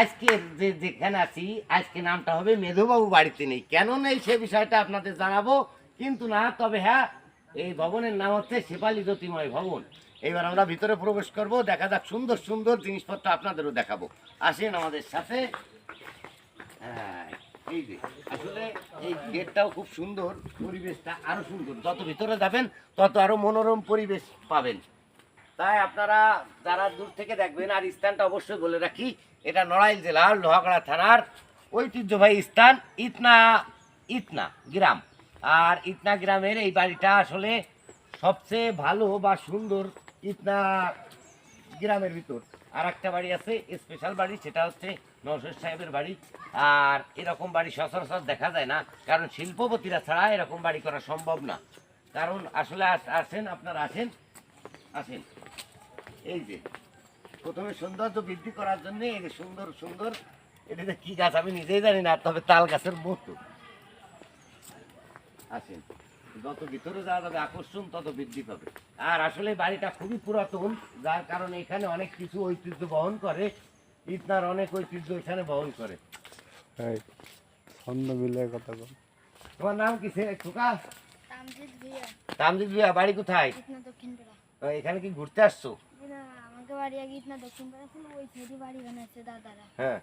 আজকে যে যেখানে আছি আজকে নামটা হবে মেধুবাবু বাড়িতে নেই। কেন নেই সে বিষয়টা আপনাদের জানাব। কিন্তু না তবে হ্যাঁ এই ভবনের নাম হচ্ছে শেফালি জ্যোতিময় ভবন। এবার আমরা ভিতরে প্রবেশ করব দেখা যাক সুন্দর সুন্দর জিনিসপত্র আপনাদেরও দেখাবো। আসেন আমাদের সাথে। হ্যাঁ, এই যে আসলে এই গেটটাও খুব সুন্দর পরিবেশটা আরও সুন্দর। যত ভিতরে যাবেন তত আরও মনোরম পরিবেশ পাবেন। তাই আপনারা যারা দূর থেকে দেখবেন আর স্থানটা অবশ্যই বলে রাখি এটা নড়াইল জেলার লোহাগড়া থানার ঐতিহ্যবাহী স্থান ইতনা ইতনা গ্রাম। আর ইতনা গ্রামের এই বাড়িটা আসলে সবচেয়ে ভালো বা সুন্দর ইতনা গ্রামের ভিতর। আর একটা বাড়ি আছে স্পেশাল বাড়ি, সেটা হচ্ছে নওশের সাহেবের বাড়ি। আর এরকম বাড়ি সচরাচর দেখা যায় না, কারণ শিল্পপতিরা ছাড়া এরকম বাড়ি করা সম্ভব না। কারণ আসলে আস- আসেন, আপনারা আসেন। আসেন। এই যে। প্রথমে সৌন্দর্য বৃদ্ধি করার জন্য এই যে সুন্দর সুন্দর এটাতে কি গাছ আমি নিজেই জানি না তবে তাল গাছের মতো। আসেন যত ভিতরে যাওয়া যাবে আকর্ষণ তত বৃদ্ধি পাবে। আর আসলে বাড়িটা খুবই পুরাতন যার কারণে এখানে অনেক কিছু ঐতিহ্য বহন করে ইতনার অনেক ঐতিহ্য এখানে বহন করে। ছন্দ মিলে কথা বল। তোমার নাম কি সে? খোকা? তামজিদ ভাইয়া। বাড়ি কোথায়? এখানে কি ঘুরতে আসছো? না। হ্যাঁ।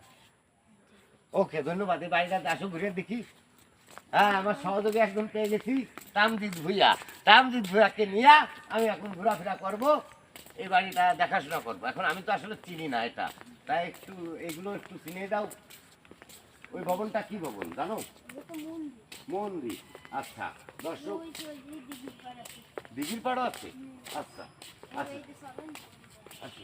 ওকে ধন্যবাদ। এই বাড়িটা আসো ঘুরে দেখি। হ্যাঁ আমার সহযোগী একজন পেয়ে গেছি তামজিৎ ভুইয়া। তামজিৎ ভুইয়াকে নিয়ে আমি এখন ঘোরাফেরা করব এই বাড়িটা দেখাশোনা করব। এখন আমি তো আসলে চিনি না এটা। তাই একটু এগুলো একটু চিনে দাও। ওই ভবনটা কি ভবন জানো? মন্দির। আচ্ছা দর্শক দিঘির পাড় আছে। দিঘির পাড়ও আছে? আচ্ছা আচ্ছা। আচ্ছা।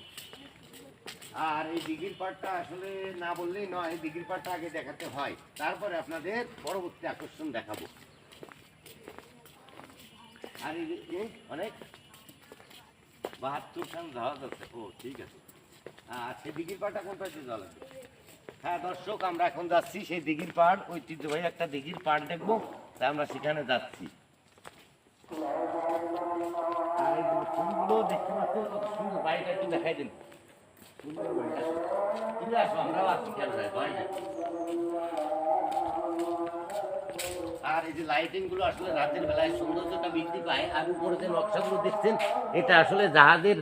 আর এই দিঘির পাড়টা আসলে না বললেই নয় দিঘির পাড়টা আগে দেখাতে হয়। তারপরে আপনাদের পরবর্তী আকর্ষণ দেখাবো। আর এই অনেক বাহাত্তর খান জাহাজ আছে। ও, ঠিক আছে। সেই দিঘির পাড়টা কোন পাশে জল আছে হ্যাঁ দর্শক, আমরা এখন যাচ্ছি সেই দিঘির পাড় ঐতিহ্যবাহী একটা দিঘির পাড় দেখব। তাই আমরা সেখানে যাচ্ছি। আর এই যে আছি আসলে রাতের বেলায় সৌন্দর্যটা বৃদ্ধি পায় নকশাগুলো দেখছেন, এটা আসলে জাহাজের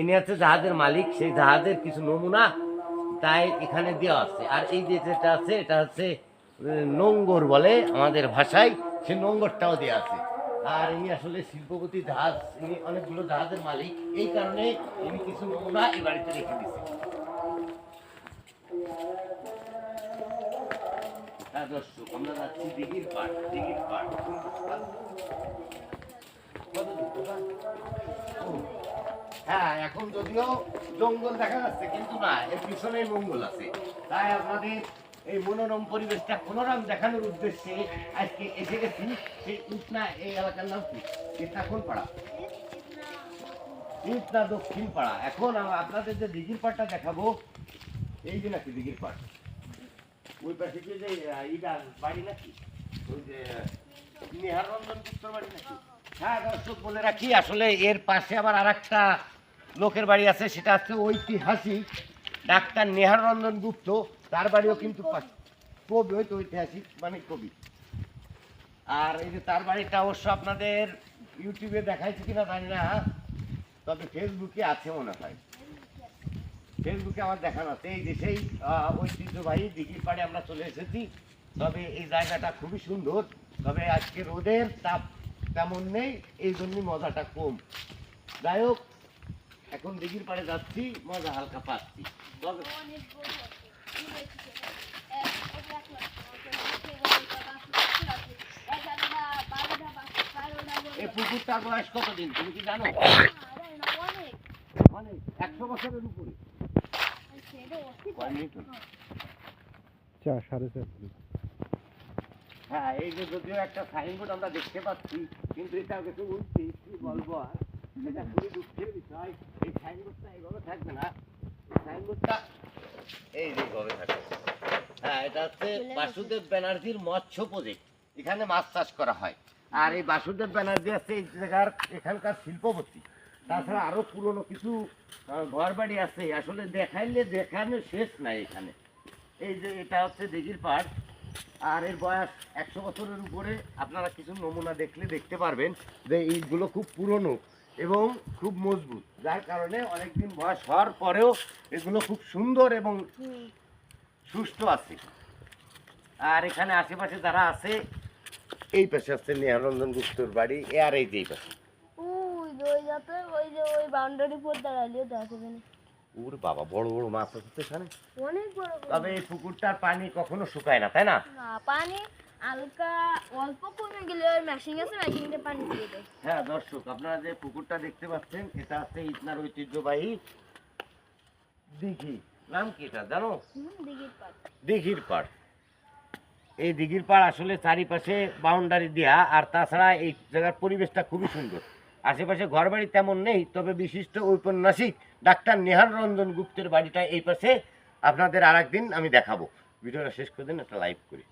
ইনি হচ্ছে জাহাজের মালিক, সেই জাহাজের কিছু নমুনা তাই এখানে দেওয়া আছে। আর এই যে যেটা আছে, এটা হচ্ছে নোঙ্গর বলে আমাদের ভাষায় সে নোঙ্গরটাও দেওয়া আছে। আর ইনি আসলে শিল্পপতি জাহাজ ইনি অনেকগুলো মালিক। এই কারণে ইনি কিছু নমুনা এই বাড়িতে রেখে হ্যাঁ হ্যাঁ এখন যদিও জঙ্গল দেখা যাচ্ছে, কিন্তু না, এর পিছনে মঙ্গল আছে। তাই আপনাদের এই মনোরম পরিবেশটা মনোরম দেখানোর উদ্দেশ্যে আজকে এসে গেছি সেই উঠনা এই এলাকার নাম কি? কোন পাড়া? ইটনা দক্ষিণ পাড়া। এখন আপনাদের যে দিঘির পাড়টা দেখাবো, এই যে নাকি দিঘির পাড়? ওই পাশে যে ইটা বাড়ি নাকি? ওই যে নিহার রঞ্জন গুপ্তর বাড়ি নাকি? হ্যাঁ দর্শক, বলে রাখি, আসলে এর পাশে আবার আর লোকের বাড়ি আছে, সেটা হচ্ছে ঐতিহাসিক ডাক্তার নেহার রঞ্জন গুপ্ত। তার বাড়িও কিন্তু। কবি হয়তো ঐতিহাসিক মানে কবি। আর এই যে তার বাড়িটা অবশ্য আপনাদের ইউটিউবে দেখাইছে কিনা জানি না তবে ফেসবুকে আছে মনে হয়। ফেসবুকে আমার দেখানো আছে। এই যে সেই ঐতিহ্যবাহী দিঘির পাড়ে আমরা চলে এসেছি। তবে এই জায়গাটা খুবই সুন্দর। তবে আজকে রোদের তাপ তেমন নেই, এই জন্যই মজাটা কম। যাই হোক, এখন দিঘির পাড়ে যাচ্ছি, মজা হালকা পাচ্ছি। তবে এই পুকুরটার বয়স কতদিন? তুমি কি জানো? অনেক একশো বছরের উপরে? চার সাড়ে চার হ্যাঁ এই যে যদিও একটা সাইনবোর্ড আমরা দেখতে পাচ্ছি কিন্তু এটা কিছু উঠছি কি বলব আর? এটা খুবই দুঃখের বিষয়। এই সাইনবোর্ডটা এইভাবে থাকবে না। সাইনবোর্ডটা এই যে হ্যাঁ এটা হচ্ছে বাসুদেব ব্যানার্জির মৎস্য প্রজেক্ট। এখানে মাছ চাষ করা হয়। আর এই বাসুদেব ব্যানার্জি আছে এই জায়গার এখানকার শিল্পপতি। তাছাড়া আরও পুরনো কিছু ঘর বাড়ি আছে। আসলে দেখাইলে দেখানো শেষ নাই এখানে। এই যে এটা হচ্ছে দিঘির পাড় আর এর বয়স একশো বছরের উপরে। আপনারা কিছু নমুনা দেখলে দেখতে পারবেন যে এইগুলো খুব পুরনো। এবং খুব মজবুত। যার কারণে অনেকদিন বয়স হওয়ার পরেও এগুলো খুব সুন্দর এবং সুস্থ আছে। আর এখানে আশেপাশে যারা আছে এই পাশে আছে নেহানন্দন গুপ্তর বাড়ি এ আর এই যে পাশে। ওই যাতে ওই যে ওই বাউন্ডারি পর দাঁড়ালিও দেখা না। ওর বাবা বড় বড় মাছ আছে তো এখানে। অনেক বড়। তবে এই পুকুরটার পানি কখনো শুকায় না তাই না? না পানি হালকা অল্প কমে গেলে ওই মেশিন আছে মেশিনটা পানি দিয়ে দেয়। হ্যাঁ দর্শক আপনারা যে পুকুরটা দেখতে পাচ্ছেন এটা হচ্ছে ইতনার ঐতিহ্যবাহী দিঘি। নাম কি এটা জানো? দিঘির দিঘির পাড়। এই দিঘির পাড় আসলে চারিপাশে বাউন্ডারি দেয়া আর তাছাড়া এই জায়গার পরিবেশটা খুবই সুন্দর। আশেপাশে ঘরবাড়ি তেমন নেই তবে বিশিষ্ট ঔপন্যাসিক ডাক্তার নেহার রঞ্জন গুপ্তের বাড়িটা এই পাশে। আপনাদের আর আমি দেখাবো। ভিডিওটা শেষ করে দিন একটা লাইভ করি।